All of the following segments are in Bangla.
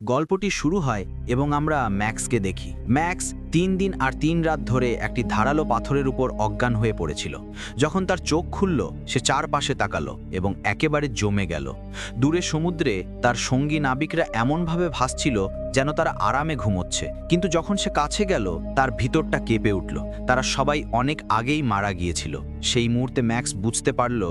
গল্পটি শুরু হয় এবং আমরা ম্যাক্সকে দেখি। ম্যাক্স তিন দিন আর তিন রাত ধরে একটি ধারালো পাথরের উপর অজ্ঞান হয়ে পড়েছিল। যখন তার চোখ খুলল, সে চারপাশে তাকালো এবং একেবারে জমে গেল। দূরে সমুদ্রে তার সঙ্গী নাবিকরা এমনভাবে ভাসছিল যেন তারা আরামে ঘুমোচ্ছে। কিন্তু যখন সে কাছে গেল, তার ভিতরটা কেঁপে উঠল। তারা সবাই অনেক আগেই মারা গিয়েছিল। সেই মুহূর্তে ম্যাক্স বুঝতে পারল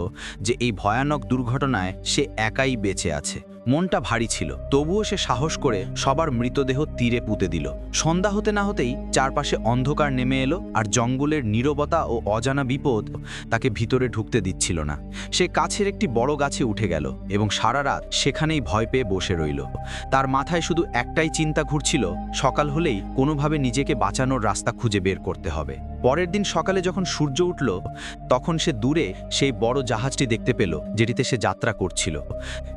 যে এই ভয়ানক দুর্ঘটনায় সে একাই বেঁচে আছে। মনটা ভারী ছিল। তবুও সে সাহস করে সবার মৃতদেহ তীরে পুঁতে দিল। সন্ধ্যা হতে না হতেই চারপাশে অন্ধকার নেমে এলো আর জঙ্গলের নীরবতা ও অজানা বিপদ তাকে ভিতরে ঢুকতে দিচ্ছিল না। সে কাছের একটি বড় গাছে উঠে গেল এবং সারা রাত সেখানেই ভয় পেয়ে বসে রইল। তার মাথায় শুধু একটাই চিন্তা ঘুরছিল, সকাল হলেই কোনোভাবে নিজেকে বাঁচানোর রাস্তা খুঁজে বের করতে হবে। পরের দিন সকালে যখন সূর্য উঠল, তখন সে দূরে সেই বড় জাহাজটি দেখতে পেল, যেটিতে সে যাত্রা করছিল।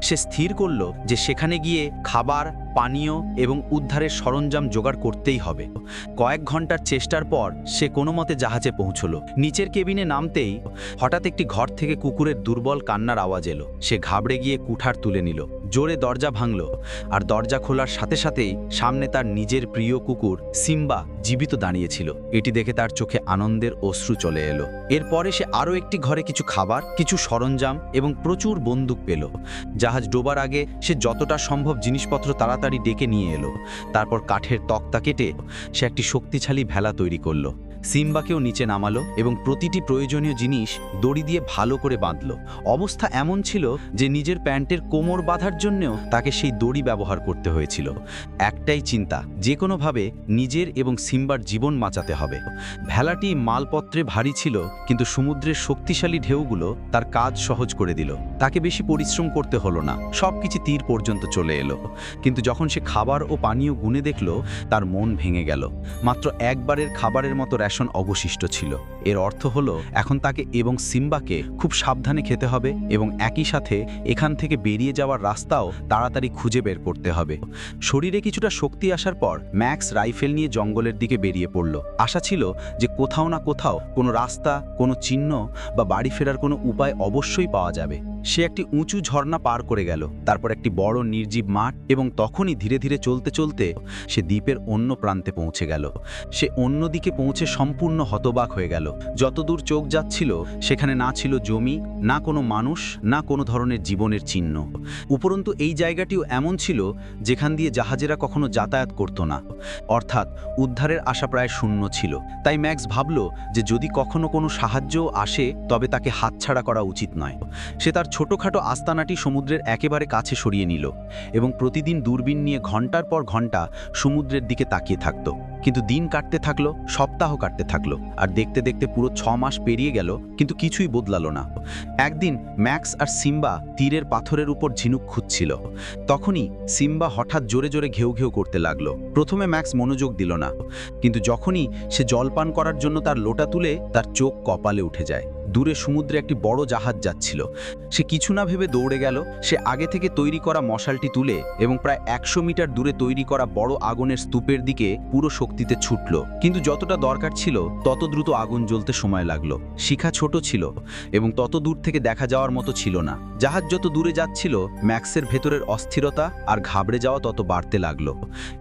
সে স্থির করল যে সেখানে গিয়ে খাবার পানীয় এবং উদ্ধারের সরঞ্জাম জোগাড় করতেই হবে। কয়েক ঘণ্টার চেষ্টার পর সে কোনো মতে জাহাজে পৌঁছল। নিচের কেবিনে নামতেই হঠাৎ একটি ঘর থেকে কুকুরের দুর্বল কান্নার আওয়াজ এলো। সে ঘাবড়ে গিয়ে কুঠার তুলে নিল। জোরে দরজা ভাঙল আর দরজা খোলার সাথে সাথেই সামনে তার নিজের প্রিয় কুকুর সিম্বা জীবিত দাঁড়িয়েছিল। এটি দেখে তার চোখে আনন্দের অশ্রু চলে এলো। এরপরে সে আরও একটি ঘরে কিছু খাবার, কিছু সরঞ্জাম এবং প্রচুর বন্দুক পেল। জাহাজ ডোবার আগে সে যতটা সম্ভব জিনিসপত্র তাড়াতাড়ি ডেকে নিয়ে এলো। তারপর কাঠের তক্তা কেটে সে একটি শক্তিশালী ভেলা তৈরি করল। সিম্বাকেও নিচে নামালো এবং প্রতিটি প্রয়োজনীয় জিনিস দড়ি দিয়ে ভালো করে বাঁধল। অবস্থা এমন ছিল যে নিজের প্যান্টের কোমর বাঁধার জন্যেও তাকে সেই দড়ি ব্যবহার করতে হয়েছিল। একটাই চিন্তা, যে কোনোভাবে নিজের এবং সিম্বার জীবন বাঁচাতে হবে। ভেলাটি মালপত্রে ভারী ছিল, কিন্তু সমুদ্রের শক্তিশালী ঢেউগুলো তার কাজ সহজ করে দিল। তাকে বেশি পরিশ্রম করতে হলো না, সবকিছু তীর পর্যন্ত চলে এলো। কিন্তু যখন সে খাবার ও পানীয় গুনে দেখল, তার মন ভেঙে গেল। মাত্র একবারের খাবারের মতো রেশন অবশিষ্ট ছিল। এর অর্থ হলো, এখন তাকে এবং সিম্বাকে খুব সাবধানে খেতে হবে এবং একই সাথে এখান থেকে বেরিয়ে যাওয়ার রাস্তাও তাড়াতাড়ি খুঁজে বের করতে হবে। শরীরে কিছুটা শক্তি আসার পর, ম্যাক্স রাইফেল নিয়ে জঙ্গলের দিকে বেরিয়ে পড়ল। আশা ছিল যে কোথাও না কোথাও কোনো রাস্তা, কোনো চিহ্ন বা বাড়ি ফেরার কোনো উপায় অবশ্যই পাওয়া যাবে। সে একটি উঁচু ঝর্ণা পার করে গেল, তারপর একটি বড় নির্জীব মাঠ এবং তখনই ধীরে ধীরে চলতে চলতে সে দ্বীপের অন্য প্রান্তে পৌঁছে গেল। সে অন্য দিকে পৌঁছে সম্পূর্ণ হতবাক হয়ে গেল। যতদূর চোখ যাচ্ছিল, সেখানে না ছিল জমি, না কোনো মানুষ, না কোনো ধরনের জীবনের চিহ্ন। উপরন্তু এই জায়গাটিও এমন ছিল, যেখান দিয়ে জাহাজেরা কখনো যাতায়াত করত না। অর্থাৎ উদ্ধারের আশা প্রায় শূন্য ছিল। তাই ম্যাক্স ভাবল যে যদি কখনো কোনো সাহায্য আসে, তবে তাকে হাতছাড়া করা উচিত নয়। সে তার ছোটখাটো আস্তানাটি সমুদ্রের একেবারে কাছে সরিয়ে নিল এবং প্রতিদিন দূরবীন নিয়ে ঘণ্টার পর ঘণ্টা সমুদ্রের দিকে তাকিয়ে থাকত। কিন্তু দিন কাটতে থাকল, সপ্তাহ কাটতে থাকল, আর দেখতে দেখতে পুরো ছ মাস পেরিয়ে গেল, কিন্তু কিছুই বদলালো না। একদিন ম্যাক্স আর সিম্বা তীরের পাথরের উপর ঝিনুক খুঁজছিল। তখনই সিম্বা হঠাৎ জোরে জোরে ঘেউ ঘেউ করতে লাগল। প্রথমে ম্যাক্স মনোযোগ দিল না, কিন্তু যখনই সে জলপান করার জন্য তার লোটা তুলে তার চোখ কপালে উঠে যায়। দূরে সমুদ্রে একটি বড় জাহাজ যাচ্ছিল। সে কিছু না ভেবে দৌড়ে গেল, সে আগে থেকে তৈরি করা মশালটি তুলে এবং প্রায় একশো মিটার দূরে তৈরি করা বড় আগুনের স্তূপের দিকে পুরো শক্তিতে ছুটল। কিন্তু যতটা দরকার ছিল, তত দ্রুত আগুন জ্বলতে সময় লাগল। শিখা ছোট ছিল এবং তত দূর থেকে দেখা যাওয়ার মতো ছিল না। জাহাজ যত দূরে যাচ্ছিল, ম্যাক্সের ভেতরের অস্থিরতা আর ঘাবড়ে যাওয়া তত বাড়তে লাগল।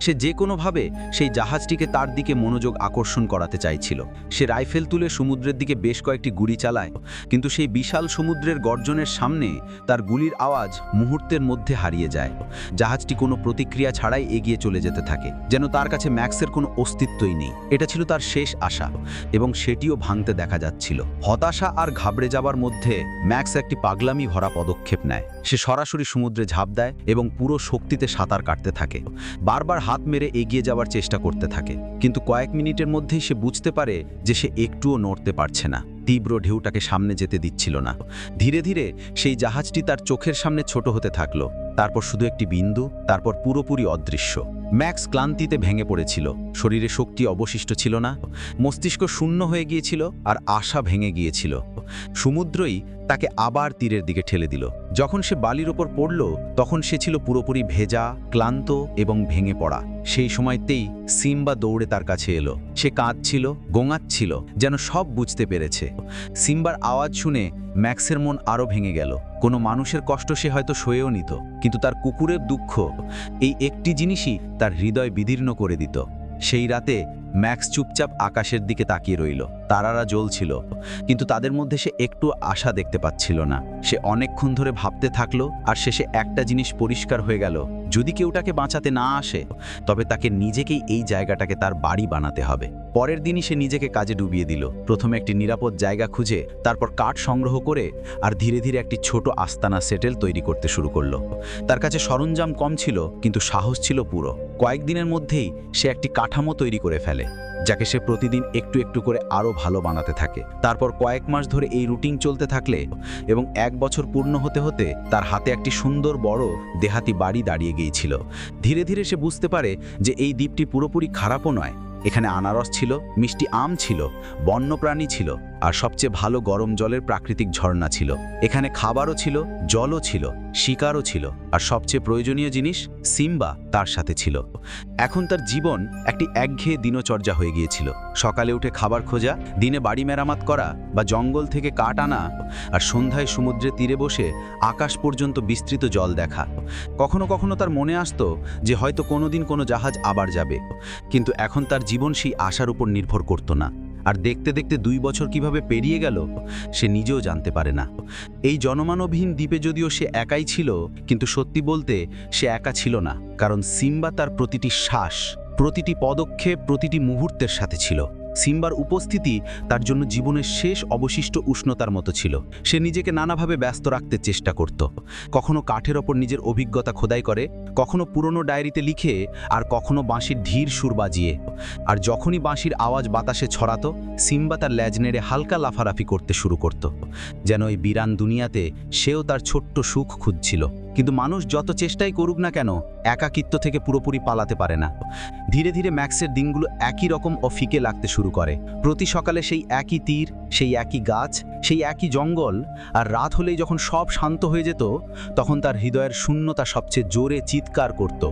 সে যে কোনোভাবে সেই জাহাজটিকে তার দিকে মনোযোগ আকর্ষণ করাতে চাইছিল। সে রাইফেল তুলে সমুদ্রের দিকে বেশ কয়েকটি গুলি চালায়, কিন্তু সেই বিশাল সমুদ্রের গর্জনের সামনে তার গুলির আওয়াজ মুহূর্তের মধ্যে হারিয়ে যায়। জাহাজটি কোনো প্রতিক্রিয়া ছাড়াই এগিয়ে চলে যেতে থাকে, যেন তার কাছে ম্যাক্সের কোনো অস্তিত্বই নেই। এটা ছিল তার শেষ আশা এবং সেটিও ভাঙতে দেখা যাচ্ছিল। হতাশা আর ঘাবড়ে যাবার মধ্যে ম্যাক্স একটি পাগলামি ভরা পদক্ষেপ নেয়। সে সরাসরি সমুদ্রে ঝাঁপ দেয় এবং পুরো শক্তিতে সাঁতার কাটতে থাকে। বারবার হাত মেরে এগিয়ে যাওয়ার চেষ্টা করতে থাকে। কিন্তু কয়েক মিনিটের মধ্যেই সে বুঝতে পারে যে সে একটুও নড়তে পারছে না। তীব্র ঢেউটাকে সামনে যেতে দিচ্ছিল না। ধীরে ধীরে সেই জাহাজটি তার চোখের সামনে ছোট হতে থাকল। তারপর শুধু একটি বিন্দু, তারপর পুরোপুরি অদৃশ্য। ম্যাক্স ক্লান্তিতে ভেঙে পড়েছিল। শরীরে শক্তি অবশিষ্ট ছিল না, মস্তিষ্ক শূন্য হয়ে গিয়েছিল আর আশা ভেঙে গিয়েছিল। সমুদ্রই তাকে আবার তীরের দিকে ঠেলে দিল। যখন সে বালির ওপর পড়ল, তখন সে ছিল পুরোপুরি ভেজা, ক্লান্ত এবং ভেঙে পড়া। সেই সময়তেই সিম্বা দৌড়ে তার কাছে এলো। সে কাঁদছিল, গোঙাচ্ছিল, যেন সব বুঝতে পেরেছে। সিম্বার আওয়াজ শুনে ম্যাক্সের মন আরও ভেঙে গেল। কোনো মানুষের কষ্ট সে হয়তো সয়েও নিত, কিন্তু তার কুকুরের দুঃখ এই একটি জিনিসই তার হৃদয় বিদীর্ণ করে দিত। সেই রাতে ম্যাক্স চুপচাপ আকাশের দিকে তাকিয়ে রইল। তারারা জ্বলছিল, কিন্তু তাদের মধ্যে সে একটু আশা দেখতে পাচ্ছিল না। সে অনেকক্ষণ ধরে ভাবতে থাকল, আর শেষে একটা জিনিস পরিষ্কার হয়ে গেল। যদি কেউ তাকে বাঁচাতে না আসে, তবে তাকে নিজেকেই এই জায়গাটাকে তার বাড়ি বানাতে হবে। পরের দিনই সে নিজেকে কাজে ডুবিয়ে দিল। প্রথমে একটি নিরাপদ জায়গা খুঁজে, তারপর কাঠ সংগ্রহ করে, আর ধীরে ধীরে একটি ছোট আস্তানা সেটেল তৈরি করতে শুরু করল। তার কাছে সরঞ্জাম কম ছিল, কিন্তু সাহস ছিল পুরো। কয়েকদিনের মধ্যেই সে একটি কাঠামো তৈরি করে ফেলে। যাকে সে প্রতিদিন একটু একটু করে আরও ভালো বানাতে থাকে। তারপর কয়েক মাস ধরে এই রুটিন চলতে থাকলে এবং এক বছর পূর্ণ হতে হতে তার হাতে একটি সুন্দর বড় দেহাতি বাড়ি দাঁড়িয়ে গিয়েছিল। ধীরে ধীরে সে বুঝতে পারে যে এই দ্বীপটি পুরোপুরি খারাপও নয়। এখানে আনারস ছিল, মিষ্টি আম ছিল, বন্যপ্রাণী ছিল আর সবচেয়ে ভালো গরম জলের প্রাকৃতিক ঝর্ণা ছিল। এখানে খাবারও ছিল, জলও ছিল, শিকারও ছিল, আর সবচেয়ে প্রয়োজনীয় জিনিস সিম্বা তার সাথে ছিল। এখন তার জীবন একটি একঘেয়ে দিনচর্যা হয়ে গিয়েছিল। সকালে উঠে খাবার খোঁজা, দিনে বাড়ি মেরামত করা বা জঙ্গল থেকে কাঠ আনা, আর সন্ধ্যায় সমুদ্রে তীরে বসে আকাশ পর্যন্ত বিস্তৃত জল দেখা। কখনো কখনো তার মনে আসতো যে হয়তো কোনোদিন কোনো জাহাজ আবার যাবে, কিন্তু এখন তার জীবন সেই আশার উপর নির্ভর করতো না। আর দেখতে দেখতে দুই বছর কীভাবে পেরিয়ে গেল, সে নিজেও জানতে পারে না। এই জনমানবহীন দ্বীপে যদিও সে একাই ছিল, কিন্তু সত্যি বলতে সে একা ছিল না, কারণ সিম্বা তার প্রতিটি শ্বাস, প্রতিটি পদক্ষেপ, প্রতিটি মুহূর্তের সাথে ছিল। সিম্বার উপস্থিতি তার জন্য জীবনের শেষ অবশিষ্ট উষ্ণতার মতো ছিল। সে নিজেকে নানাভাবে ব্যস্ত রাখতে চেষ্টা করত। কখনো কাঠের ওপর নিজের অভিজ্ঞতা খোদাই করে, কখনো পুরনো ডায়েরিতে লিখে, আর কখনো বাঁশির ধীর সুর বাজিয়ে। আর যখনই বাঁশির আওয়াজ বাতাসে ছড়াতো, সিম্বা তার ল্যাজ নেড়ে হালকা লাফালাফি করতে শুরু করত। যেন এই বিরান দুনিয়াতে সেও তার ছোট্ট সুখ খুঁজছিল। কিন্তু মানুষ যত চেষ্টাই করুক না কেন, একাকিত্ব থেকে পুরোপুরি পালাতে পারে না। ধীরে ধীরে ম্যাক্সের দিনগুলো একই রকম ও ফিকে লাগতে শুরু করে। প্রতি সকালে সেই একই তীর, সেই একই গাছ, সেই একই জঙ্গল আর রাত হলেই যখন সব শান্ত হয়ে যেত, তখন তার হৃদয়ের শূন্যতা সবচেয়ে জোরে চিৎকার করত।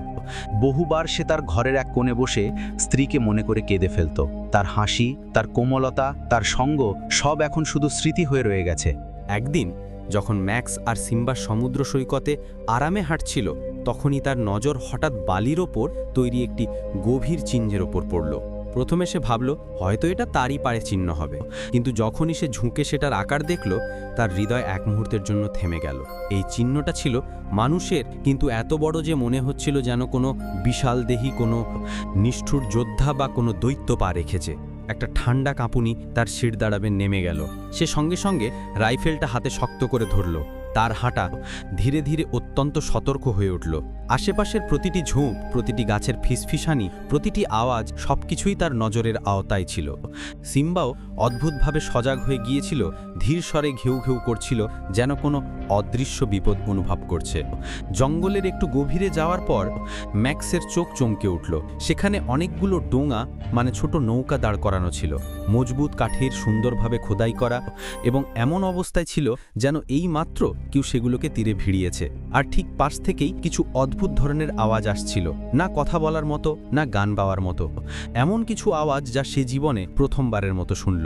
বহুবার সে তার ঘরের এক কোণে বসে স্ত্রীকে মনে করে কেঁদে ফেলত। তার হাসি, তার কোমলতা, তার সঙ্গ সব এখন শুধু স্মৃতি হয়ে রয়ে গেছে। একদিন যখন ম্যাক্স আর সিম্বা সমুদ্র সৈকতে আরামে হাঁটছিল, তখনই তার নজর হঠাৎ বালির ওপর তৈরি একটি গভীর চিহ্নের ওপর পড়ল। প্রথমে সে ভাবল, হয়তো এটা তারই পারে চিহ্ন হবে। কিন্তু যখনই সে ঝুঁকে সেটার আকার দেখল, তার হৃদয় এক মুহূর্তের জন্য থেমে গেল। এই চিহ্নটা ছিল মানুষের, কিন্তু এত বড় যে মনে হচ্ছিল যেন কোনো বিশাল দেহি কোনো নিষ্ঠুর যোদ্ধা বা কোনো দৈত্য পা রেখেছে। একটা ঠান্ডা কাঁপুনি তার শির দাঁড়াবে নেমে গেল। সে সঙ্গে সঙ্গে রাইফেলটা হাতে শক্ত করে ধরল। তার হাঁটা ধীরে ধীরে অত্যন্ত সতর্ক হয়ে উঠল। আশেপাশের প্রতিটি ঝোঁপ, প্রতিটি গাছের ফিসফিসানি, প্রতিটি আওয়াজ সবকিছুই তার নজরের আওতায় ছিল। সিম্বাও অদ্ভুতভাবে সজাগ হয়ে গিয়েছিল, ধীর স্বরে ঘেউ ঘেউ করছিল, যেন কোনো অদৃশ্য বিপদ অনুভব করছে। জঙ্গলের একটু গভীরে যাওয়ার পর ম্যাক্সের চোখ চমকে উঠল। সেখানে অনেকগুলো ডোঙা মানে ছোট নৌকা দাঁড় করানো ছিল। মজবুত কাঠের সুন্দরভাবে খোদাই করা এবং এমন অবস্থায় ছিল যেন এই মাত্র কেউ সেগুলোকে তীরে ভিড়িয়েছে। আর ঠিক পাশ থেকেই কিছু অদ্ভুত ধরনের আওয়াজ আসছিল। না কথা বলার মতো, না গান বাওয়ার মতো। এমন কিছু আওয়াজ যা সে জীবনে প্রথমবারের মতো শুনল।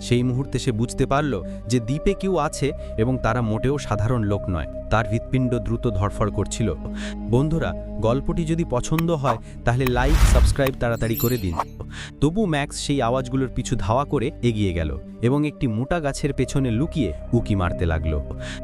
সেই মুহূর্তে সে বুঝতে পারল যে দ্বীপে কেউ আছে এবং তারা মোটেও সাধারণ লোক নয়। তার হৃৎপিণ্ড দ্রুত ধরফর করছিল। বন্ধুরা গল্পটি যদি পছন্দ হয়, তাহলে লাইক, সাবস্ক্রাইব তাড়াতাড়ি করে দিন। তবু ম্যাক্স সেই আওয়াজগুলোর পিছু ধাওয়া করে এগিয়ে গেল এবং একটি মোটা গাছের পেছনে লুকিয়ে উকি মারতে লাগল।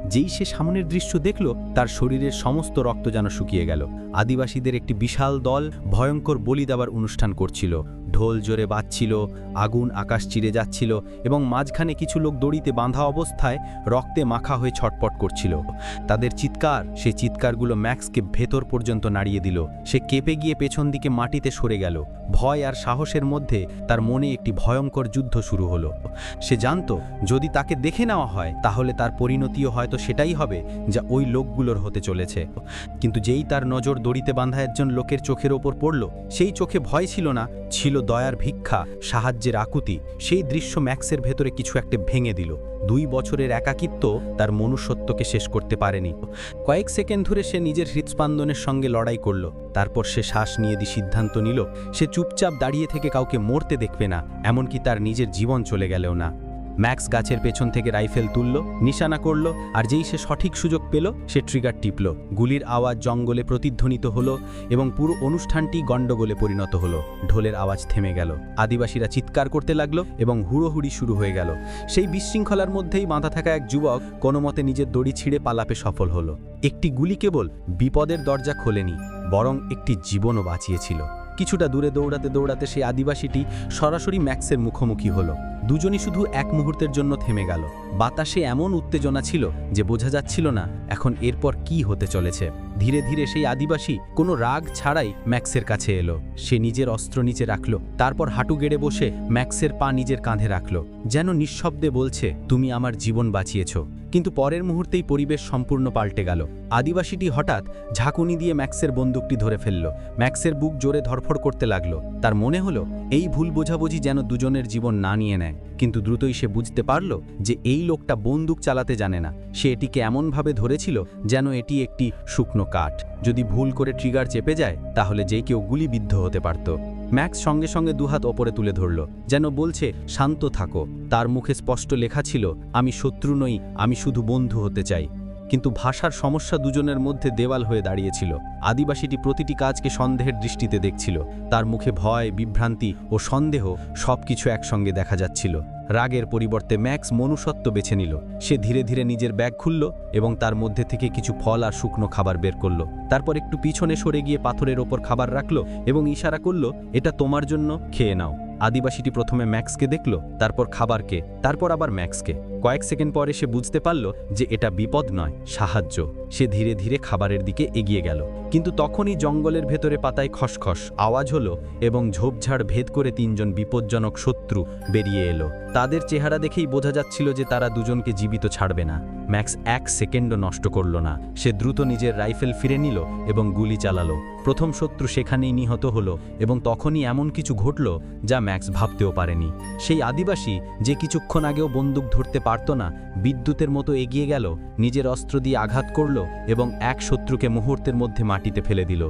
যেই সে সামনের দৃশ্য দেখল, তার শরীরের সমস্ত রক্ত যেন শুকিয়ে গেল। আদিবাসীদের একটি বিশাল দল ভয়ঙ্কর বলি দেওয়ার অনুষ্ঠান করছিল। ঢোল জোরে বাজছিল, আগুন আকাশ চিরে যাচ্ছিল এবং মাঝখানে কিছু লোক দড়িতে বাঁধা অবস্থায় রক্তে মাখা হয়ে ছটপট করছিল। তাদের চিৎকার, সেই চিৎকারগুলো ম্যাক্সকে ভেতর পর্যন্ত নাড়িয়ে দিল। সে কেঁপে গিয়ে পেছন দিকে মাটিতে সরে গেল। ভয় আর সাহসের মধ্যে তার মনে একটি ভয়ঙ্কর যুদ্ধ শুরু হলো। সে জানত, যদি তাকে দেখে নেওয়া হয়, তাহলে তার পরিণতিও হয়তো সেটাই হবে যা ওই লোকগুলোর হতে চলেছে। কিন্তু যেই তার নজর দড়িতে বাঁধা একজন লোকের চোখের ওপর পড়ল, সেই চোখে ভয় ছিল না, ছিল দয়ার ভিক্ষা, সাহায্যের আকুতি। সেই দৃশ্য ম্যাক্সের ভেতরে কিছু একটা ভেঙে দিল। দুই বছরের একাকিত্ব তার মনুষ্যত্বকে শেষ করতে পারেনি। কয়েক সেকেন্ড ধরে সে নিজের হৃৎস্পন্দনের সঙ্গে লড়াই করল, তারপর সে শ্বাস নিয়ে দি সিদ্ধান্ত নিল, সে চুপচাপ দাঁড়িয়ে থেকে কাউকে মরতে দেখবে না, এমনকি তার নিজের জীবন চলে গেলেও না। ম্যাক্স গাছের পেছন থেকে রাইফেল তুলল, নিশানা করল, আর যেই সে সঠিক সুযোগ পেল, সে ট্রিগার টিপল। গুলির আওয়াজ জঙ্গলে প্রতিধ্বনিত হলো এবং পুরো অনুষ্ঠানটি গণ্ডগোলে পরিণত হলো। ঢোলের আওয়াজ থেমে গেল। আদিবাসীরা চিৎকার করতে লাগল এবং হুড়োহুড়ি শুরু হয়ে গেল। সেই বিশৃঙ্খলার মধ্যেই বাঁধা থাকা এক যুবক কোনো মতে নিজের দড়ি ছিঁড়ে পালাপে সফল হলো। একটি গুলি কেবল বিপদের দরজা খোলেনি, বরং একটি জীবনও বাঁচিয়েছিল। কিছুটা দূরে দৌড়াতে দৌড়াতে সেই আদিবাসীটি সরাসরি ম্যাক্সের মুখোমুখি হলো। দুজনই শুধু এক মুহূর্তের জন্য থেমে গেল। বাতাসে এমন উত্তেজনা ছিল যে বোঝা যাচ্ছিল না এখন এরপর কি হতে চলেছে। ধীরে ধীরে সেই আদিবাসী কোনো রাগ ছাড়াই ম্যাক্সের কাছে এলো। সে নিজের অস্ত্র নিচে রাখল, তারপর হাঁটু গেড়ে বসে ম্যাক্সের পা নিজের কাঁধে রাখল, যেন নিঃশব্দে বলছে, তুমি আমার জীবন বাঁচিয়েছ। কিন্তু পরের মুহূর্তেই পরিবেশ সম্পূর্ণ পাল্টে গেল। আদিবাসীটি হঠাৎ ঝাঁকুনি দিয়ে ম্যাক্সের বন্দুকটি ধরে ফেলল। ম্যাক্সের বুক জোরে ধরফড় করতে লাগল। তার মনে হলো, এই ভুল বোঝাবুঝি যেন দুজনের জীবন না নিয়ে নেয়। কিন্তু দ্রুতই সে বুঝতে পারল যে এই লোকটা বন্দুক চালাতে জানে না। সে এটিকে এমনভাবে ধরেছিল যেন এটি একটি শুকনো কাঠ। যদি ভুল করে ট্রিগার চেপে যায়, তাহলে যে কেউ গুলিবিদ্ধ হতে পারত। ম্যাক্স সঙ্গে সঙ্গে দুহাত ওপরে তুলে ধরল, যেন বলছে, শান্ত থাকো। তার মুখে স্পষ্ট লেখা ছিল, আমি শত্রু নই, আমি শুধু বন্ধু হতে চাই। কিন্তু ভাষার সমস্যা দুজনের মধ্যে দেওয়াল হয়ে দাঁড়িয়েছিল। আদিবাসীটি প্রতিটি কাজকে সন্দেহের দৃষ্টিতে দেখছিল। তার মুখে ভয়, বিভ্রান্তি ও সন্দেহ সবকিছু একসঙ্গে দেখা যাচ্ছিল। রাগের পরিবর্তে ম্যাক্স মনুষ্যত্ব বেছে নিল। সে ধীরে ধীরে নিজের ব্যাগ খুলল এবং তার মধ্যে থেকে কিছু ফল আর শুকনো খাবার বের করল। তারপর একটু পিছনে সরে গিয়ে পাথরের ওপর খাবার রাখল এবং ইশারা করল, এটা তোমার জন্য, খেয়ে নাও। আদিবাসীটি প্রথমে ম্যাক্সকে দেখল, তারপর খাবারকে, তারপর আবার ম্যাক্সকে। কয়েক সেকেন্ড পরে সে বুঝতে পারল যে এটা বিপদ নয়, সাহায্য। সে ধীরে ধীরে খাবারের দিকে এগিয়ে গেল। কিন্তু তখনই জঙ্গলের ভেতরে পাতায় খসখস, আওয়াজ হলো এবং ঝোপঝাড় ভেদ করে তিনজন বিপজ্জনক শত্রু বেরিয়ে এলো। তাদের চেহারা দেখেই বোঝা যাচ্ছিল যে তারা দুজনকে জীবিত ছাড়বে না। ম্যাক্স এক সেকেন্ডও নষ্ট করল না। সে দ্রুত নিজের রাইফেল ফিরে নিল এবং গুলি চালালো। প্রথম শত্রু সেখানেই নিহত হলো এবং তখনই এমন কিছু ঘটল যা ম্যাক্স ভাবতেও পারেনি। সেই আদিবাসী যে কিছুক্ষণ আগেও বন্দুক ধরতে পারত না, বিদ্যুতের মতো এগিয়ে গেল, নিজের অস্ত্র দিয়ে আঘাত করল এবং এক শত্রুকে মুহূর্তের মধ্যে মাটিতে ফেলে দিল।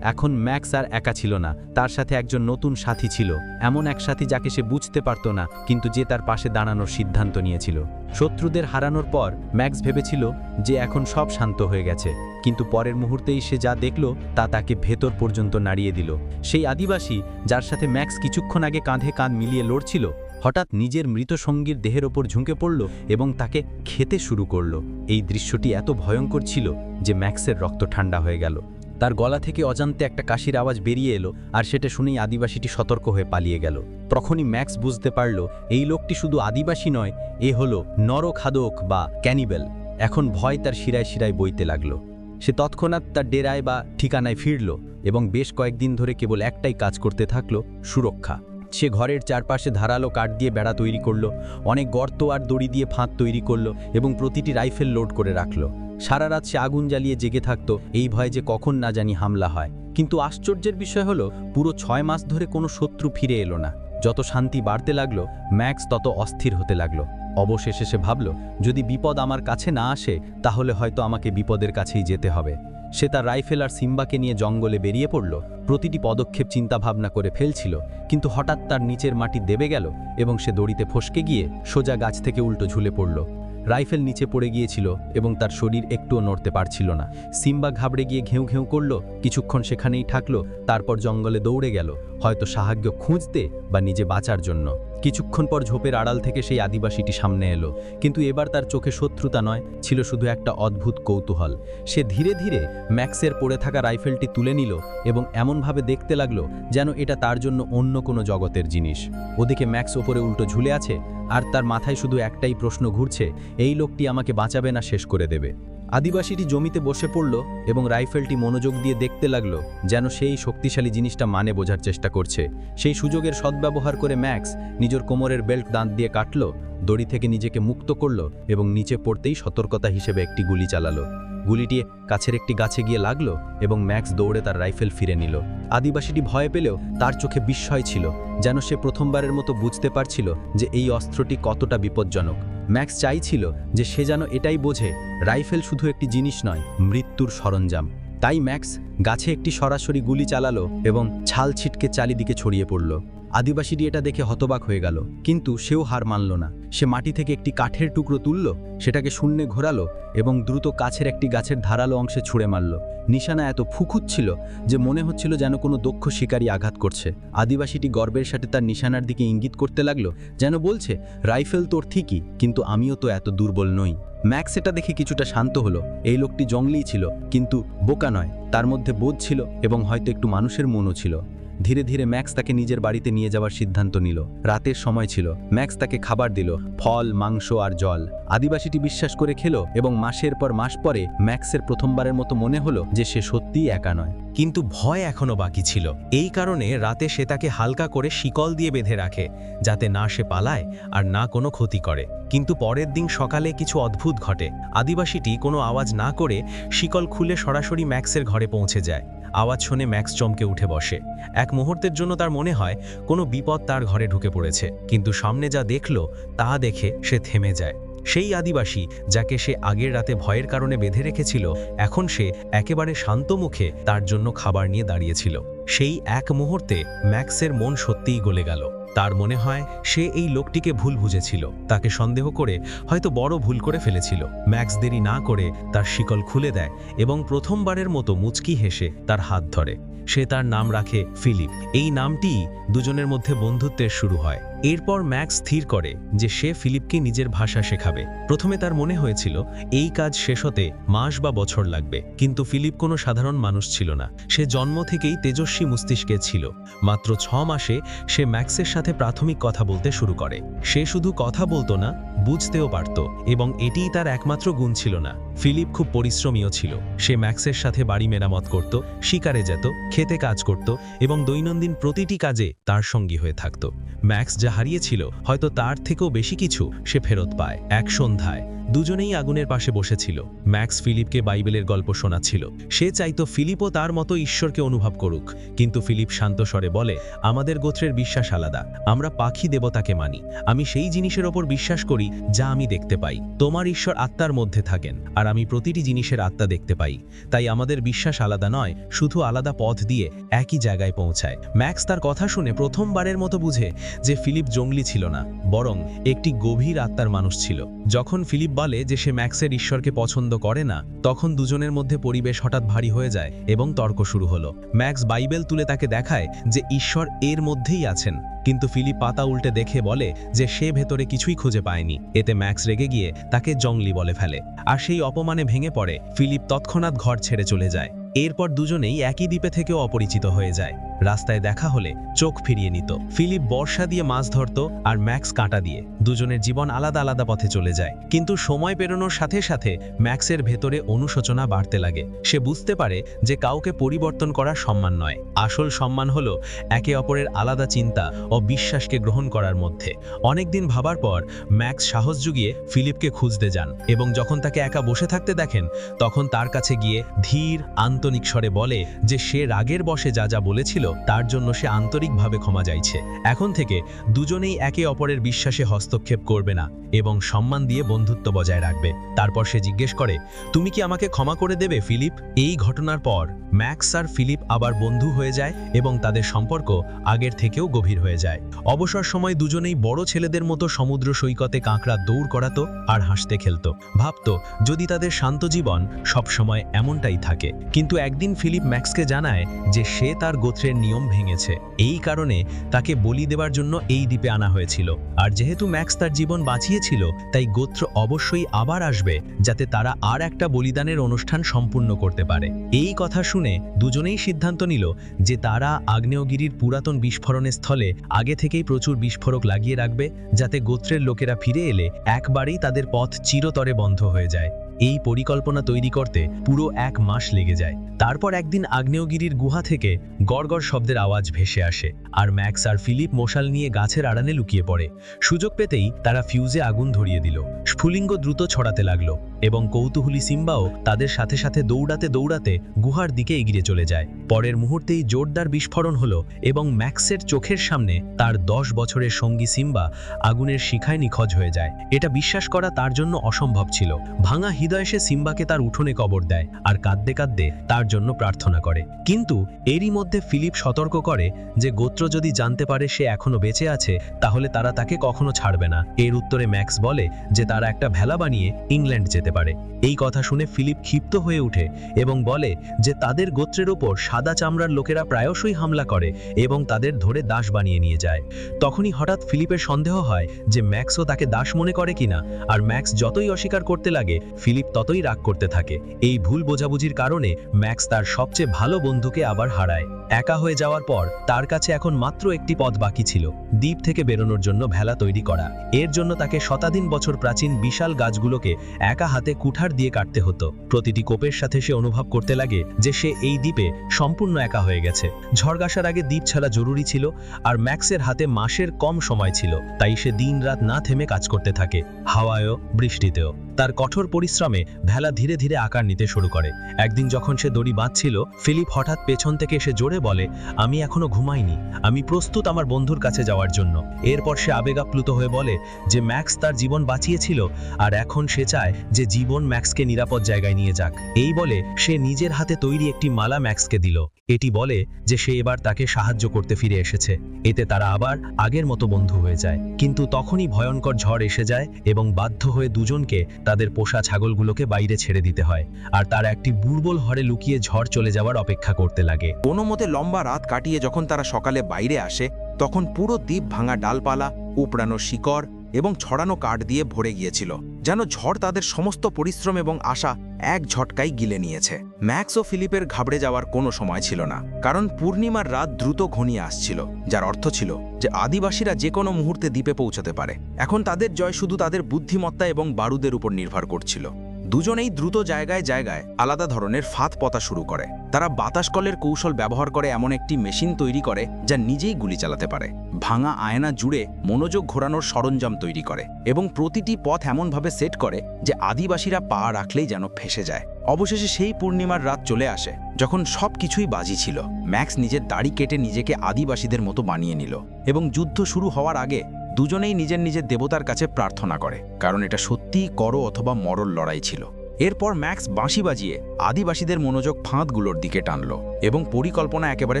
এখন ম্যাক্স আর একা ছিল না, তার সাথে একজন নতুন সাথী ছিল, এমন এক সাথী যাকে সে বুঝতে পারত না, কিন্তু যে তার পাশে দাঁড়ানোর সিদ্ধান্ত নিয়েছিল। শত্রুদের হারানোর পর, ম্যাক্স ভেবেছিল যে এখন সব শান্ত হয়ে গেছে, কিন্তু পরের মুহূর্তেই সে যা দেখল, তা তাকে ভেতর পর্যন্ত নাড়িয়ে দিল। সেই আদিবাসী, যার সাথে ম্যাক্স কিছুক্ষণ আগে কাঁধে কাঁধ মিলিয়ে লড়ছিল, হঠাৎ নিজের মৃত সঙ্গীর দেহের ওপর ঝুঁকে পড়ল এবং তাকে খেতে শুরু করল। এই দৃশ্যটি এত ভয়ঙ্কর ছিল যে ম্যাক্সের রক্ত ঠান্ডা হয়ে গেল। তার গলা থেকে অজান্তে একটা কাশির আওয়াজ বেরিয়ে এলো আর সেটা শুনেই আদিবাসীটি সতর্ক হয়ে পালিয়ে গেল। তখনই ম্যাক্স বুঝতে পারল, এই লোকটি শুধু আদিবাসী নয়, এ হলো নরখাদক বা ক্যানিবেল। এখন ভয় তার শিরায় শিরায় বইতে লাগল। সে তৎক্ষণাৎ তার ডেরায় বা ঠিকানায় ফিরল এবং বেশ কয়েকদিন ধরে কেবল একটাই কাজ করতে থাকল, সুরক্ষা। সে ঘরের চারপাশে ধারালো কাঠ দিয়ে বেড়া তৈরি করল, অনেক গর্ত আর দড়ি দিয়ে ফাঁদ তৈরি করল এবং প্রতিটি রাইফেল লোড করে রাখল। সারা রাত সে আগুন জ্বালিয়ে জেগে থাকত, এই ভয়ে যে কখন না জানি হামলা হয়। কিন্তু আশ্চর্যের বিষয় হলো, পুরো ছয় মাস ধরে কোনো শত্রু ফিরে এলো না। যত শান্তি বাড়তে লাগল, ম্যাক্স তত অস্থির হতে লাগল। অবশেষে সে ভাবল, যদি বিপদ আমার কাছে না আসে, তাহলে হয়তো আমাকে বিপদের কাছেই যেতে হবে। সে তার রাইফেল আর সিম্বাকে নিয়ে জঙ্গলে বেরিয়ে পড়ল, প্রতিটি পদক্ষেপ চিন্তাভাবনা করে ফেলছিল, কিন্তু হঠাৎ তার নিচের মাটি দেবে গেল এবং সে দড়িতে ফসকে গিয়ে সোজা গাছ থেকে উল্টো ঝুলে পড়ল। রাইফেল নিচে পড়ে গিয়েছিল এবং তার শরীর একটুও নড়তে পারছিল না। সিম্বা ঘাবড়ে গিয়ে ঘেউ ঘেউ করল, কিছুক্ষণ সেখানেই থাকল, তারপর জঙ্গলে দৌড়ে গেল। হয়তো সাহায্য খুঁজতে বা নিজে বাঁচার জন্য। কিছুক্ষণ পর ঝোপের আড়াল থেকে সেই আদিবাসীটি সামনে এলো। কিন্তু এবার তার চোখে শত্রুতা নয়, ছিল শুধু একটা অদ্ভুত কৌতূহল। সে ধীরে ধীরে ম্যাক্সের পড়ে থাকা রাইফেলটি তুলে নিল এবং এমনভাবে দেখতে লাগল যেন এটা তার জন্য অন্য কোনো জগতের জিনিস। ওদিকে ম্যাক্স ওপরে উল্টো ঝুলে আছে, আর তার মাথায় শুধু একটাই প্রশ্ন ঘুরছে, এই লোকটি আমাকে বাঁচাবে না শেষ করে দেবে। আদিবাসীটি জমিতে বসে পড়ল এবং রাইফেলটি মনোযোগ দিয়ে দেখতে লাগল যেন সেই শক্তিশালী জিনিসটা মানে বোঝার চেষ্টা করছে। সেই সুযোগের সদ্ব্যবহার করে ম্যাক্স নিজের কোমরের বেল্ট দাঁত দিয়ে কাটল, দড়ি থেকে নিজেকে মুক্ত করল এবং নিচে পড়তেই সতর্কতা হিসেবে একটি গুলি চালালো। গুলিটি কাছের একটি গাছে গিয়ে লাগল এবং ম্যাক্স দৌড়ে তার রাইফেল ফিরে নিল। আদিবাসীটি ভয় পেলেও তার চোখে বিস্ময় ছিল, যেন সে প্রথমবারের মতো বুঝতে পারছিল যে এই অস্ত্রটি কতটা বিপজ্জনক। ম্যাক্স চাইছিল যে সে যেন এটাই বোঝে, রাইফেল শুধু একটি জিনিস নয়, মৃত্যুর সরঞ্জাম। তাই ম্যাক্স গাছে একটি সরাসরি গুলি চালালো এবং ছাল ছিটকে চারিদিকে ছড়িয়ে পড়ল। আদিবাসীটি এটা দেখে হতবাক হয়ে গেল, কিন্তু সেও হার মানল না। সে মাটি থেকে একটি কাঠের টুকরো তুলল, সেটাকে শূন্যে ঘোরালো এবং দ্রুত কাছের একটি গাছের ধারালো অংশে ছুঁড়ে মারল। নিশানা এত ফুকুত ছিল যে মনে হচ্ছিল যেন কোনো দক্ষ শিকারী আঘাত করছে। আদিবাসীটি গর্বের সাথে তার নিশানার দিকে ইঙ্গিত করতে লাগল, যেন বলছে, রাইফেল তোর ঠিকই, কিন্তু আমিও তো এত দুর্বল নই। ম্যাক্স এটা দেখে কিছুটা শান্ত হলো। এই লোকটি জঙ্গলি ছিল, কিন্তু বোকা নয়। তার মধ্যে বোধ ছিল এবং হয়তো একটু মানুষের মনও ছিল। ধীরে ধীরে ম্যাক্স তাকে নিজের বাড়িতে নিয়ে যাওয়ার সিদ্ধান্ত নিল। রাতের সময় ছিল। ম্যাক্স তাকে খাবার দিল, ফল, মাংস আর জল। আদিবাসীটি বিশ্বাস করে খেলো এবং মাসের পর মাস পরে ম্যাক্সের প্রথমবারের মতো মনে হলো যে সে সত্যিই একা নয়। কিন্তু ভয় এখনও বাকি ছিল। এই কারণে রাতে সে তাকে হালকা করে শিকল দিয়ে বেঁধে রাখে, যাতে না সে পালায় আর না কোনো ক্ষতি করে। কিন্তু পরের দিন সকালে কিছু অদ্ভুত ঘটে। আদিবাসীটি কোনো আওয়াজ না করে শিকল খুলে সরাসরি ম্যাক্সের ঘরে পৌঁছে যায়। আওয়াজ শুনে ম্যাক্স চমকে উঠে বসে। এক মুহূর্তের জন্য তার মনে হয় কোনো বিপদ তার ঘরে ঢুকে পড়েছে, কিন্তু সামনে যা দেখল তা দেখে সে থেমে যায়। সেই আদিবাসী যাকে সে আগের রাতে ভয়ের কারণে বেঁধে রেখেছিল, এখন সে একেবারে শান্ত মুখে তার জন্য খাবার নিয়ে দাঁড়িয়েছিল। সেই এক মুহূর্তে ম্যাক্সের মন সত্যিই গলে গেল। তার মনে হয় সে এই লোকটিকে ভুল বুঝেছিল। তাকে সন্দেহ করে হয়তো বড় ভুল করে ফেলেছিল। ম্যাক্স দেরি না করে তার শিকল খুলে দেয় এবং প্রথমবারের মতো মুচকি হেসে তার হাত ধরে। সে তার নাম রাখে ফিলিপ। এই নামটি দুজনের মধ্যে বন্ধুত্বের শুরু হয়। এরপর ম্যাক্স স্থির করে যে সে ফিলিপকে নিজের ভাষা শেখাবে। প্রথমে তার মনে হয়েছিল, এই কাজ শেষ হতে মাস বা বছর লাগবে, কিন্তু ফিলিপ কোনো সাধারণ মানুষ ছিল না। সে জন্ম থেকেই তেজস্বী মস্তিষ্কে ছিল। মাত্র ছ মাসে সে ম্যাক্সের সাথে প্রাথমিক কথা বলতে শুরু করে। সে শুধু কথা বলতো না বুঝতেও পারত, এবং এটিই তার একমাত্র গুণ ছিল না। ফিলিপ খুব পরিশ্রমীও ছিল। সে ম্যাক্সের সাথে বাড়ি মেরামত করত, শিকারে যেত, খেতে কাজ করত, এবং দৈনন্দিন প্রতিটি কাজে তার সঙ্গী হয়ে থাকত। ম্যাক্স যা হারিয়েছিল, হয়তো তার থেকেও বেশি কিছু সে ফেরত পায়। এক সন্ধ্যায় দুজনেই আগুনের পাশে বসেছিল। ম্যাক্স ফিলিপকে বাইবেলের গল্প শোনাচ্ছিল। সে চাইতো ফিলিপও তার মতো ঈশ্বরকে অনুভব করুক। কিন্তু ফিলিপ শান্ত স্বরে বলে, আমাদের গোত্রের বিশ্বাস আলাদা। আমরা পাখি দেবতাকে মানি। আমি সেই জিনিসের ওপর বিশ্বাস করি যা আমি দেখতে পাই। তোমার ঈশ্বর আত্মার মধ্যে থাকেন, আর আমি প্রতিটি জিনিসের আত্মা দেখতে পাই। তাই আমাদের বিশ্বাস আলাদা নয়, শুধু আলাদা পথ দিয়ে একই জায়গায় পৌঁছায়। ম্যাক্স তার কথা শুনে প্রথমবারের মতো বুঝে যে ফিলিপ জঙ্গলি ছিল না, বরং একটি গভীর আত্মার মানুষ ছিল। যখন ফিলিপ বলে যে সে ম্যাক্সের ঈশ্বরকে পছন্দ করে না, তখন দুজনের মধ্যে পরিবেশ হঠাৎ ভারী হয়ে যায় এবং তর্ক শুরু হলো। ম্যাক্স বাইবেল তুলে তাকে দেখায় যে ঈশ্বর এর মধ্যেই আছেন, কিন্তু ফিলিপ পাতা উল্টে দেখে বলে যে সে ভেতরে কিছুই খুঁজে পায়নি। এতে ম্যাক্স রেগে গিয়ে তাকে জংলি বলে ফেলে। আর সেই অপমানে ভেঙে পড়ে, ফিলিপ তৎক্ষণাৎ ঘর ছেড়ে চলে যায়। এরপর দুজনেই একই দ্বীপে থেকেও অপরিচিত হয়ে যায়। রাস্তায় দেখা হলে চোখ ফিরিয়ে নিত। ফিলিপ বর্ষা দিয়ে মাছ ধরত আর ম্যাক্স কাঁটা দিয়ে। দুজনের জীবন আলাদা আলাদা পথে চলে যায়। কিন্তু সময় পেরোনোর সাথে সাথে ম্যাক্সের ভেতরে অনুশোচনা বাড়তে লাগে। সে বুঝতে পারে যে কাউকে পরিবর্তন করা সম্মান নয়। আসল সম্মান হলো একে অপরের আলাদা চিন্তা ও বিশ্বাসকে গ্রহণ করার মধ্যে। অনেকদিন ভাবার পর ম্যাক্স সাহস জুগিয়ে ফিলিপকে খুঁজতে যান এবং যখন তাকে একা বসে থাকতে দেখেন, তখন তার কাছে গিয়ে ধীর, আন্তরিক স্বরে বলে যে সে রাগের বসে যা যা বলেছিল তার জন্য সে আন্তরিকভাবে ক্ষমা চাইছে। এখন থেকে দুজনেই একে অপরের বিশ্বাসে হস্তক্ষেপ করবে না এবং সম্মান দিয়ে বন্ধুত্ব বজায় রাখবে। তারপর সে জিজ্ঞেস করে, তুমি কি আমাকে ক্ষমা করে দেবে, ফিলিপ? এই ঘটনার পর ম্যাক্স আর ফিলিপ আবার বন্ধু হয়ে যায় এবং তাদের সম্পর্ক আগের থেকেও গভীর হয়ে যায়। অবসর সময় দুজনেই বড় ছেলেদের মতো সমুদ্র সৈকতে কাঁকড়া দৌড় করাতো আর হাসতে খেলতো। ভাবতো, যদি তাদের শান্ত জীবন সবসময় এমনটাই থাকে। কিন্তু একদিন ফিলিপ ম্যাক্সকে জানায় যে সে তার গোত্রের নিয়ম ভেঙেছে। এই কারণে তাকে বলি দেওয়ার জন্য এই দ্বীপে আনা হয়েছিল। আর যেহেতু ম্যাক্স তার জীবন বাঁচিয়েছিল, তাই গোত্র অবশ্যই আবার আসবে, যাতে তারা আর একটা বলিদানের অনুষ্ঠান সম্পূর্ণ করতে পারে। এই কথা শুনে দুজনেই সিদ্ধান্ত নিল যে তারা আগ্নেয়গিরির পুরাতন বিস্ফোরণের স্থলে আগে থেকেই প্রচুর বিস্ফোরক লাগিয়ে রাখবে, যাতে গোত্রের লোকেরা ফিরে এলে একবারেই তাদের পথ চিরতরে বন্ধ হয়ে যায়। এই পরিকল্পনা তৈরি করতে পুরো এক মাস লেগে যায়। তারপর একদিন আগ্নেয়গিরির গুহা থেকে গড়গড় শব্দের আওয়াজ ভেসে আসে আর ম্যাক্স আর ফিলিপ মশাল নিয়ে গাছের আড়ানে লুকিয়ে পড়ে। সুযোগ পেতেই তারা ফিউজে আগুন ধরিয়ে দিল। স্ফুলিঙ্গ দ্রুত ছড়াতে লাগল এবং কৌতূহলী সিম্বাও তাদের সাথে সাথে দৌড়াতে দৌড়াতে গুহার দিকে এগিয়ে চলে যায়। পরের মুহূর্তেই জোরদার বিস্ফোরণ হলো এবং ম্যাক্সের চোখের সামনে তার দশ বছরের সঙ্গী সিম্বা আগুনের শিখায় নিখোঁজ হয়ে যায়। এটা বিশ্বাস করা তার জন্য অসম্ভব ছিল। ভাঙা হৃদয়ে সে সিম্বাকে তার উঠোনে কবর দেয় আর কাঁদতে কাঁদতে তার জন্য প্রার্থনা করে। কিন্তু এরই মধ্যে ফিলিপ সতর্ক করে যে গোত্র যদি জানতে পারে সে এখনও বেঁচে আছে, তাহলে তারা তাকে কখনো ছাড়বে না। এর উত্তরে ম্যাক্স বলে যে তারা একটা ভেলা বানিয়ে ইংল্যান্ড যেতে পারে। এই কথা শুনে ফিলিপ ক্ষিপ্ত হয়ে ওঠে এবং বলে যে তাদের গোত্রের ওপর সাদা চামড়ার লোকেরা প্রায়শই হামলা করে এবং তাদের ধরে দাস বানিয়ে নিয়ে যায়। তখনই হঠাৎ ফিলিপের সন্দেহ হয় যে ম্যাক্সও তাকে দাস মনে করে কিনা। আর ম্যাক্স যতই অস্বীকার করতে লাগে, ফিলিপ ততই রাগ করতে থাকে। এই ভুল বোঝাবুঝির কারণে ম্যাক্স তার সবচেয়ে ভালো বন্ধুকে আবার হারায়। একা হয়ে যাওয়ার পর তার কাছে এখন মাত্র একটি পথ বাকি ছিল, দ্বীপ থেকে বেরোনোর জন্য ভেলা তৈরি করা। এর জন্য তাকে শতাধিন বছর প্রাচীন বিশাল গাছগুলোকে একা হাতে কুঠার দিয়ে কাটতে হতো। প্রতিটি কোপের সাথে সে অনুভব করতে লাগে যে সে এই দ্বীপে সম্পূর্ণ একা হয়ে গেছে। ঝড় আসার আগে দ্বীপ ছাড়া জরুরি ছিল আর ম্যাক্সের হাতে মাসের কম সময় ছিল, তাই সে দিন রাত না থেমে কাজ করতে থাকে, হাওয়ায়ও, বৃষ্টিতেও। তার কঠোর পরিশ্রমে ভেলা ধীরে ধীরে আকার নিতে শুরু করে। একদিন যখন সে দড়ি বাঁধছিল, ফিলিপ হঠাৎ পেছন থেকে এসে জোরে বলে, আমি এখনও ঘুমাইনি। আমি প্রস্তুত আমার বন্ধুর কাছে যাওয়ার জন্য। এরপর সে আবেগাপ্লুত হয়ে বলে যে, ম্যাক্স তার জীবন বাঁচিয়েছিল, আর এখন সে চায় যে, জীবন ম্যাক্সকে নিরাপদ জায়গায় নিয়ে যাক। এই বলে সে নিজের হাতে তৈরি একটি মালা ম্যাক্সকে দিল। এটি বলে যে, সে এবার তাকে সাহায্য করতে ফিরে এসেছে। এতে তারা আবার আগের মতো বন্ধু হয়ে যায়। কিন্তু তখনই ভয়ঙ্কর ঝড় এসে যায় এবং বাধ্য হয়ে দুজনকে তাদের পোষা ছাগলগুলোকে বাইরে ছেড়ে দিতে হয়, আর তারা একটি বুর্বল হরে লুকিয়ে ঝড় চলে যাওয়ার অপেক্ষা করতে লাগে। কোনো মতে লম্বা রাত কাটিয়ে যখন তারা সকালে বাইরে আসে, তখন পুরো দ্বীপ ভাঙা ডালপালা, উপড়ানো শিকড় এবং ছড়ানো কাঠ দিয়ে ভরে গিয়েছিল, যেন ঝড় তাদের সমস্ত পরিশ্রম এবং আশা এক ঝটকাই গিলে নিয়েছে। ম্যাক্স ও ফিলিপের ঘাবড়ে যাওয়ার কোনো সময় ছিল না, কারণ পূর্ণিমার রাত দ্রুত ঘনিয়ে আসছিল, যার অর্থ ছিল যে আদিবাসীরা যে কোনো মুহূর্তে দ্বীপে পৌঁছাতে পারে। এখন তাদের জয় শুধু তাদের বুদ্ধিমত্তা এবং বারুদের উপর নির্ভর করছিল। দুজনেই দ্রুত জায়গায় জায়গায় আলাদা ধরনের ফাঁদ পতা শুরু করে। তারা বাতাস কলের কৌশল ব্যবহার করে এমন একটি মেশিন তৈরি করে যা নিজেই গুলি চালাতে পারে। ভাঙা আয়না জুড়ে মনোযোগ ঘোরানোর সরঞ্জাম তৈরি করে এবং প্রতিটি পথ এমনভাবে সেট করে যে আদিবাসীরা পা রাখলেই যেন ফেসে যায়। অবশেষে সেই পূর্ণিমার রাত চলে আসে, যখন সব কিছুই বাজি ছিল। ম্যাক্স নিজের দাড়ি কেটে নিজেকে আদিবাসীদের মতো বানিয়ে নিল এবং যুদ্ধ শুরু হওয়ার আগে দুজনেই নিজের নিজের দেবতার কাছে প্রার্থনা করে, কারণ এটা সত্যিই করো অথবা মরল লড়াই ছিল। এরপর ম্যাক্স বাঁশি বাজিয়ে আদিবাসীদের মনোযোগ ফাঁদগুলোর দিকে টানল এবং পরিকল্পনা একেবারে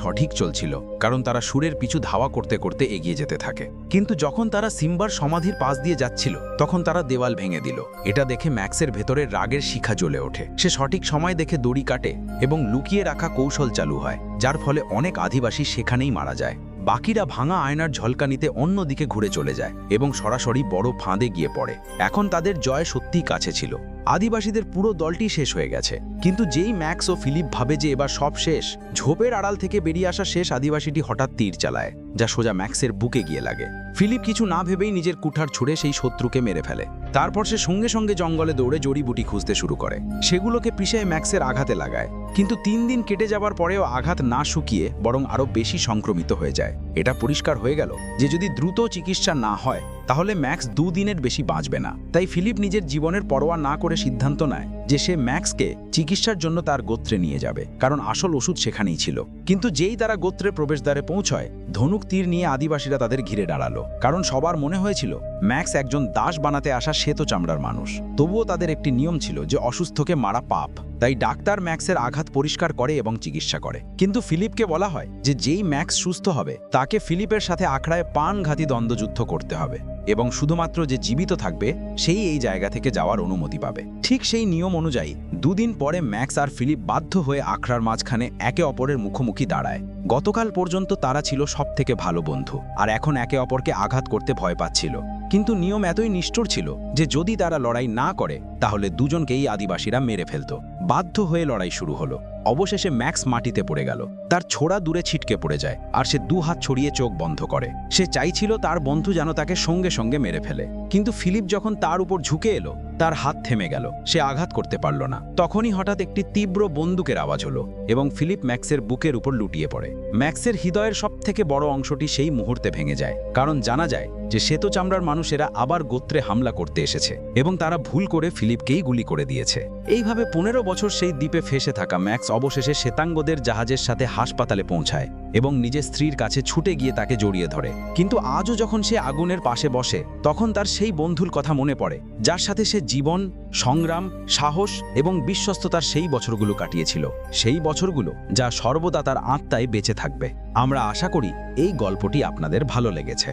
সঠিক চলছিল, কারণ তারা সুরের পিছু ধাওয়া করতে করতে এগিয়ে যেতে থাকে। কিন্তু যখন তারা সিম্বার সমাধির পাশ দিয়ে যাচ্ছিল, তখন তারা দেওয়াল ভেঙে দিল। এটা দেখে ম্যাক্সের ভেতরে রাগের শিখা জ্বলে ওঠে। সে সঠিক সময় দেখে দড়ি কাটে এবং লুকিয়ে রাখা কৌশল চালু হয়, যার ফলে অনেক আদিবাসী সেখানেই মারা যায়। বাকিরা ভাঙা আয়নার ঝলকানিতে অন্য দিকে ঘুরে চলে যায় এবং সরাসরি বড় ফাঁদে গিয়ে পড়ে। এখন তাদের জয় সত্যিই কাছে ছিল। আদিবাসীদের পুরো দলটি শেষ হয়ে গেছে। কিন্তু যেই ম্যাক্স ও ফিলিপ ভাবে যে এবার সব শেষ, ঝোপের আড়াল থেকে বেরিয়ে আসা শেষ আদিবাসীটি হঠাৎ তীর চালায়, যা সোজা ম্যাক্সের বুকে গিয়ে লাগে। ফিলিপ কিছু না ভেবেই নিজের কুঠার ছুড়ে সেই শত্রুকে মেরে ফেলে। তারপর সে সঙ্গে সঙ্গে জঙ্গলে দৌড়ে জড়িবুটি খুঁজতে শুরু করে। সেগুলোকে পিষায় ম্যাক্সের আঘাতে লাগায়। কিন্তু তিন দিন কেটে যাবার পরেও আঘাত না শুকিয়ে বরং আরও বেশি সংক্রমিত হয়ে যায়। এটা পরিষ্কার হয়ে গেল যে যদি দ্রুত চিকিৎসা না হয়, তাহলে ম্যাক্স দুদিনের বেশি বাঁচবে না। তাই ফিলিপ নিজের জীবনের পরোয়া না করে সিদ্ধান্ত নেয় যে সে ম্যাক্সকে চিকিৎসার জন্য তার গোত্রে নিয়ে যাবে, কারণ আসল ওষুধ সেখানেই ছিল। কিন্তু যেই তারা গোত্রে প্রবেশদ্বারে পৌঁছয়, ধনুক তীর নিয়ে আদিবাসীরা তাদের ঘিরে দাঁড়াল, কারণ সবার মনে হয়েছিল, ম্যাক্স একজন দাস বানাতে আসা শ্বেত চামড়ার মানুষ। তবুও তাদের একটি নিয়ম ছিল যে অসুস্থকে মারা পাপ। তাই ডাক্তার ম্যাক্সের আঘাত পরিষ্কার করে এবং চিকিৎসা করে। কিন্তু ফিলিপকে বলা হয় যে যেই ম্যাক্স সুস্থ হবে, তাকে ফিলিপের সাথে আখড়ায় পানঘাতী দ্বন্দ্বযুদ্ধ করতে হবে। এবং শুধুমাত্র যে জীবিত থাকবে, সেই এই জায়গা থেকে যাওয়ার অনুমতি পাবে। ঠিক সেই নিয়ম অনুযায়ী, দুদিন পরে ম্যাক্স আর ফিলিপ বাধ্য হয়ে আখড়ার মাঝখানে একে অপরের মুখোমুখি দাঁড়ায়। গতকাল পর্যন্ত তারা ছিল সব থেকে ভালো বন্ধু, আর এখন একে অপরকে আঘাত করতে ভয় পাচ্ছিল। কিন্তু নিয়ম এতই নিষ্ঠুর ছিল যে যদি তারা লড়াই না করে, তাহলে দুজনকেই আদিবাসীরা মেরে ফেলত। বাধ্য হয়ে লড়াই শুরু হলো। অবশেষে ম্যাক্স মাটিতে পড়ে গেল। তার ছোড়া দূরে ছিটকে পড়ে যায়, আর সে দু হাত ছড়িয়ে চোখ বন্ধ করে। সে চাইছিল তার বন্ধু যেন তাকে সঙ্গে সঙ্গে মেরে ফেলে। কিন্তু ফিলিপ যখন তার উপর ঝুঁকে এলো, তার হাত থেমে গেল। সে আঘাত করতে পারল না। তখনই হঠাৎ একটি তীব্র বন্দুকের আওয়াজ হলো এবং ফিলিপ ম্যাক্সের বুকের উপর লুটিয়ে পড়ে। ম্যাক্সের হৃদয়ের সবথেকে বড় অংশটি সেই মুহূর্তে ভেঙে যায়, কারণ জানা যায় যে শ্বেত চামড়ার মানুষেরা আবার গোত্রে হামলা করতে এসেছে এবং তারা ভুল করে ফিলিপকেই গুলি করে দিয়েছে। এইভাবে পনেরো বছর সেই দ্বীপে ফেসে থাকা ম্যাক্স অবশেষে শ্বেতাঙ্গদের জাহাজের সাথে হাসপাতালে পৌঁছায় এবং নিজের স্ত্রীর কাছে ছুটে গিয়ে তাকে জড়িয়ে ধরে। কিন্তু আজও যখন সে আগুনের পাশে বসে, তখন তার সেই বন্ধুর কথা মনে পড়ে, যার সাথে সে জীবন, সংগ্রাম, সাহস এবং বিশ্বস্ততার সেই বছরগুলো কাটিয়েছিল। সেই বছরগুলো যা সর্বদা তার আত্মায় বেঁচে থাকবে। আমরা আশা করি এই গল্পটি আপনাদের ভালো লেগেছে।